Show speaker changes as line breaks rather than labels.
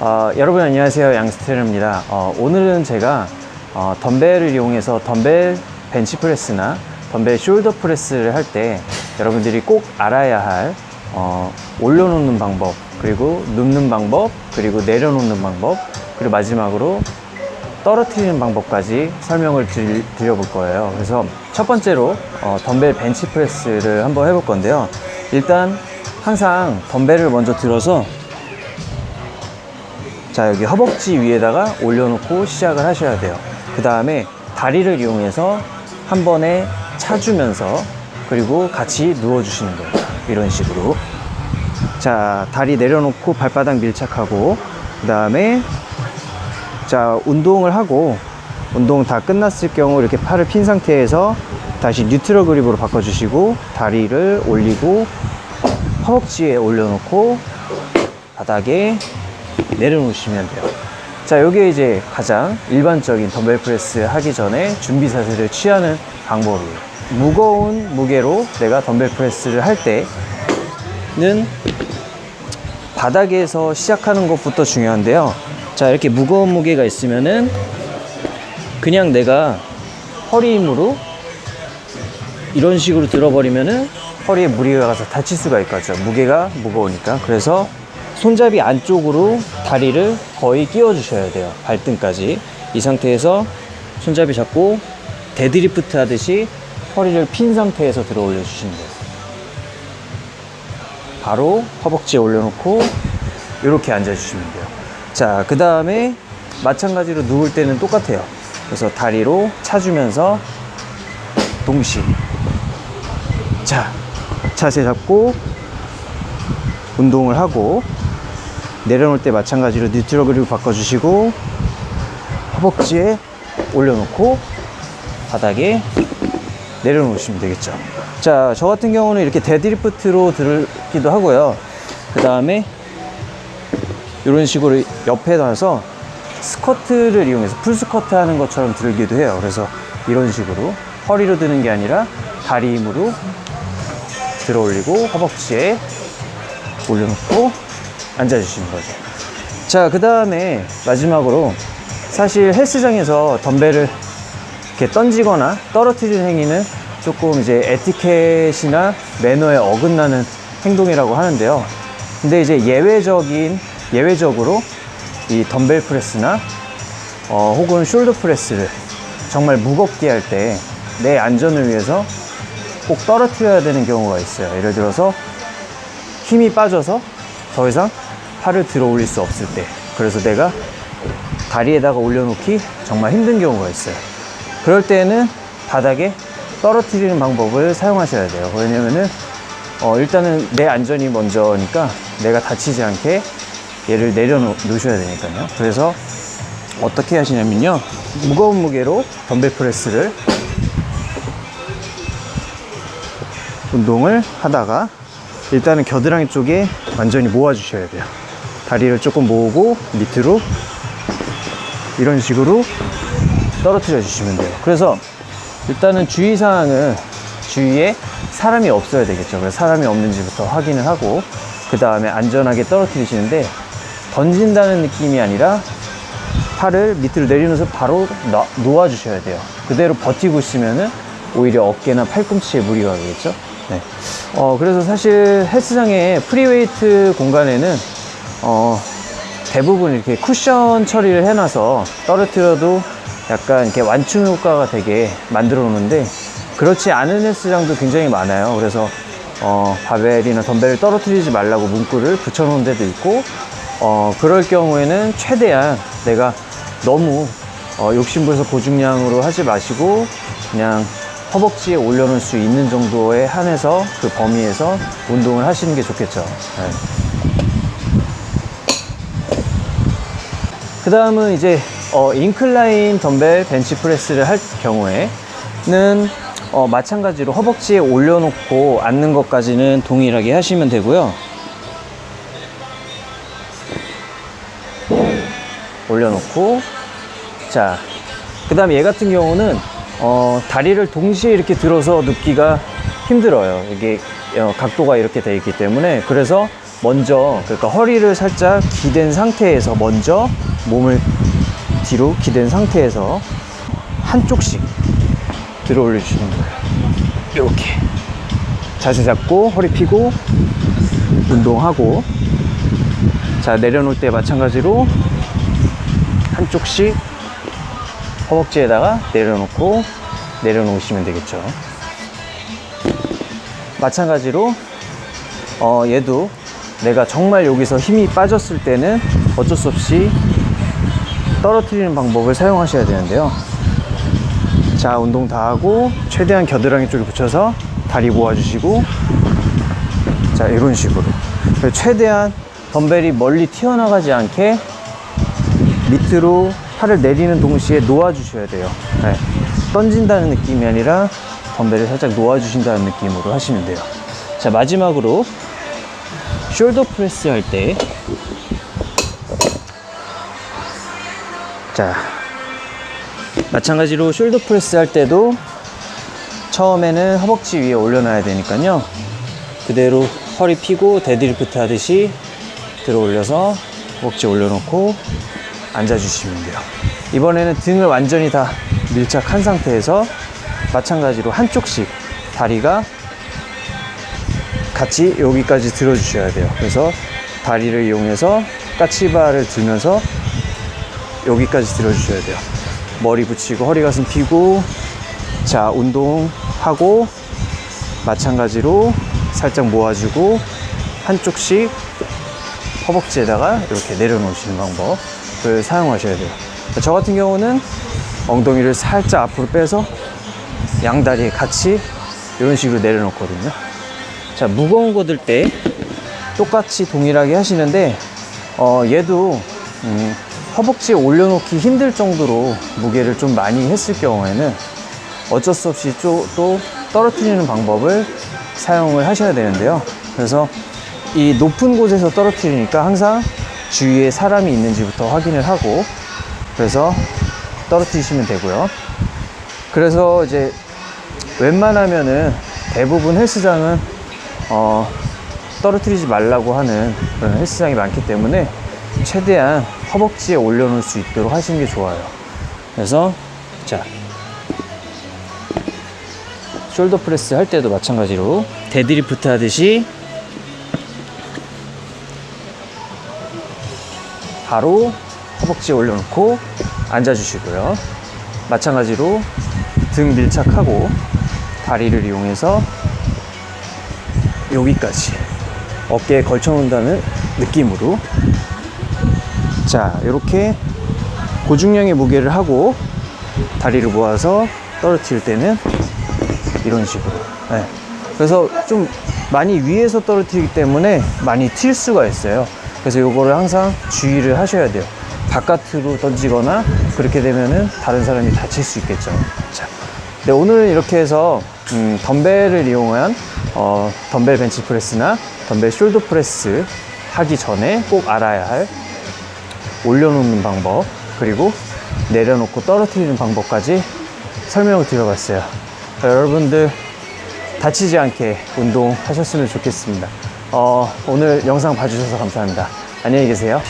어, 여러분 안녕하세요. 양스테르입니다. 어, 오늘은 제가 어, 덤벨을 이용해서 덤벨 벤치프레스나 덤벨 숄더 프레스를 할 때 여러분들이 꼭 알아야 할 어, 올려놓는 방법 그리고 눕는 방법 그리고 내려놓는 방법 그리고 마지막으로 떨어뜨리는 방법까지 설명을 드, 드려볼 거예요. 그래서 첫 번째로 어, 덤벨 벤치프레스를 한번 해볼 건데요 일단 항상 덤벨을 먼저 들어서 자 여기 허벅지 위에다가 올려놓고 시작을 하셔야 돼요. 그 다음에 다리를 이용해서 한 번에 차주면서 그리고 같이 누워주시는 거예요. 이런 식으로. 자 다리 내려놓고 발바닥 밀착하고 그 다음에 자 운동을 하고 운동 다 끝났을 경우 이렇게 팔을 핀 상태에서 다시 뉴트럴 그립으로 바꿔주시고 다리를 올리고 허벅지에 올려놓고 바닥에 내려놓으시면 돼요. 자, 요게 이제 가장 일반적인 덤벨 프레스 하기 전에 준비 자세를 취하는 방법이에요. 무거운 무게로 내가 덤벨 프레스를 할 때는 바닥에서 시작하는 것부터 중요한데요. 자, 이렇게 무거운 무게가 있으면은 그냥 내가 허리 힘으로 이런 식으로 들어버리면은 허리에 무리가 가서 다칠 수가 있겠죠. 무게가 무거우니까. 그래서 손잡이 안쪽으로 다리를 거의 끼워 주셔야 돼요. 발등까지. 이 상태에서 손잡이 잡고 데드리프트 하듯이 허리를 핀 상태에서 들어 올려 주시면 돼요. 바로 허벅지에 올려놓고 이렇게 앉아 주시면 돼요. 자, 그 다음에 마찬가지로 누울 때는 똑같아요. 그래서 다리로 차주면서 동시에 자, 자세 잡고 운동을 하고 내려놓을 때 마찬가지로 뉴트럴 그립 바꿔주시고 허벅지에 올려놓고 바닥에 내려놓으시면 되겠죠. 자, 저 같은 경우는 이렇게 데드리프트로 들기도 하고요. 그 다음에 이런 식으로 옆에 놔서 스쿼트를 이용해서 풀스쿼트 하는 것처럼 들기도 해요. 그래서 이런 식으로 허리로 드는 게 아니라 다리 힘으로 들어 올리고 허벅지에 올려놓고 앉아주시는 거죠. 자, 그 다음에 마지막으로 사실 헬스장에서 덤벨을 이렇게 던지거나 떨어뜨리는 행위는 조금 이제 에티켓이나 매너에 어긋나는 행동이라고 하는데요. 근데 이제 예외적인, 예외적으로 이 덤벨 프레스나 어, 혹은 숄더 프레스를 정말 무겁게 할 때 내 안전을 위해서 꼭 떨어뜨려야 되는 경우가 있어요. 예를 들어서 힘이 빠져서 더 이상 팔을 들어 올릴 수 없을 때. 그래서 내가 다리에다가 올려놓기 정말 힘든 경우가 있어요. 그럴 때는 바닥에 떨어뜨리는 방법을 사용하셔야 돼요. 왜냐면은 어, 일단은 내 안전이 먼저니까 내가 다치지 않게 얘를 내려놓으셔야 되니까요. 그래서 어떻게 하시냐면요. 무거운 무게로 덤벨 프레스를 운동을 하다가 일단은 겨드랑이 쪽에 완전히 모아 주셔야 돼요. 다리를 조금 모으고 밑으로 이런 식으로 떨어뜨려 주시면 돼요. 그래서 일단은 주의사항은 주위에 사람이 없어야 되겠죠. 그래서 사람이 없는지부터 확인을 하고 그 다음에 안전하게 떨어뜨리시는데 던진다는 느낌이 아니라 팔을 밑으로 내리면서 바로 놔- 놓아 주셔야 돼요. 그대로 버티고 있으면은 오히려 어깨나 팔꿈치에 무리가 가겠죠. 네. 어, 그래서 사실 헬스장의 프리웨이트 공간에는 어, 대부분 이렇게 쿠션 처리를 해놔서 떨어뜨려도 약간 이렇게 완충 효과가 되게 만들어 놓는데 그렇지 않은 헬스장도 굉장히 많아요. 그래서 어, 바벨이나 덤벨을 떨어뜨리지 말라고 문구를 붙여 놓은 데도 있고 어, 그럴 경우에는 최대한 내가 너무 어, 욕심부려서 고중량으로 하지 마시고 그냥 허벅지에 올려놓을 수 있는 정도에 한해서 그 범위에서 운동을 하시는 게 좋겠죠. 네. 그 다음은 이제 어, 인클라인 덤벨 벤치 프레스를 할 경우에는 어, 마찬가지로 허벅지에 올려놓고 앉는 것까지는 동일하게 하시면 되고요. 올려놓고 자, 그 다음에 얘 같은 경우는 어, 다리를 동시에 이렇게 들어서 눕기가 힘들어요. 이게 어, 각도가 이렇게 돼 있기 때문에 그래서 먼저 그러니까 허리를 살짝 기댄 상태에서 먼저 몸을 뒤로 기댄 상태에서 한쪽씩 들어 올려주시는 거예요. 이렇게 자세 잡고 허리 펴고 운동하고 자 내려놓을 때 마찬가지로 한쪽씩 허벅지에다가 내려놓고 내려놓으시면 되겠죠. 마찬가지로 어, 얘도 내가 정말 여기서 힘이 빠졌을 때는 어쩔 수 없이 떨어뜨리는 방법을 사용하셔야 되는데요. 자, 운동 다 하고 최대한 겨드랑이 쪽에 붙여서 다리 모아주시고 자, 이런 식으로 최대한 덤벨이 멀리 튀어나가지 않게 밑으로 팔을 내리는 동시에 놓아주셔야 돼요. 네. 던진다는 느낌이 아니라 덤벨을 살짝 놓아주신다는 느낌으로 하시면 돼요. 자, 마지막으로 숄더 프레스 할 때 자, 마찬가지로 숄더 프레스 할 때도 처음에는 허벅지 위에 올려놔야 되니까요. 그대로 허리 펴고 데드리프트 하듯이 들어 올려서 허벅지 올려놓고 앉아주시면 돼요. 이번에는 등을 완전히 다 밀착한 상태에서 마찬가지로 한쪽씩 다리가 같이 여기까지 들어주셔야 돼요. 그래서 다리를 이용해서 까치발을 들면서 여기까지 들어주셔야 돼요. 머리 붙이고 허리 가슴 펴고 자 운동하고 마찬가지로 살짝 모아주고 한쪽씩 허벅지에다가 이렇게 내려놓으시는 방법 을 사용하셔야 돼요. 저 같은 경우는 엉덩이를 살짝 앞으로 빼서 양다리에 같이 이런 식으로 내려놓거든요. 자, 무거운 거 들 때 똑같이 동일하게 하시는데, 어, 얘도, 음, 허벅지에 올려놓기 힘들 정도로 무게를 좀 많이 했을 경우에는 어쩔 수 없이 또, 또 떨어뜨리는 방법을 사용을 하셔야 되는데요. 그래서 이 높은 곳에서 떨어뜨리니까 항상 주위에 사람이 있는지부터 확인을 하고 그래서 떨어뜨리시면 되고요. 그래서 이제 웬만하면은 대부분 헬스장은 어, 떨어뜨리지 말라고 하는 그런 헬스장이 많기 때문에 최대한 허벅지에 올려놓을 수 있도록 하시는 게 좋아요. 그래서 자 숄더 프레스 할 때도 마찬가지로 데드리프트 하듯이 바로 허벅지에 올려놓고 앉아주시고요. 마찬가지로 등 밀착하고 다리를 이용해서 여기까지 어깨에 걸쳐놓는다는 느낌으로 자 이렇게 고중량의 무게를 하고 다리를 모아서 떨어뜨릴 때는 이런 식으로 네. 그래서 좀 많이 위에서 떨어뜨리기 때문에 많이 튈 수가 있어요 그래서 요거를 항상 주의를 하셔야 돼요 바깥으로 던지거나 그렇게 되면은 다른 사람이 다칠 수 있겠죠 자, 네, 오늘은 이렇게 해서 음, 덤벨을 이용한 어, 덤벨 벤치 프레스나 덤벨 숄더 프레스 하기 전에 꼭 알아야 할 올려놓는 방법 그리고 내려놓고 떨어뜨리는 방법까지 설명을 드려봤어요. 여러분들 다치지 않게 운동하셨으면 좋겠습니다. 어, 오늘 영상 봐주셔서 감사합니다. 안녕히 계세요.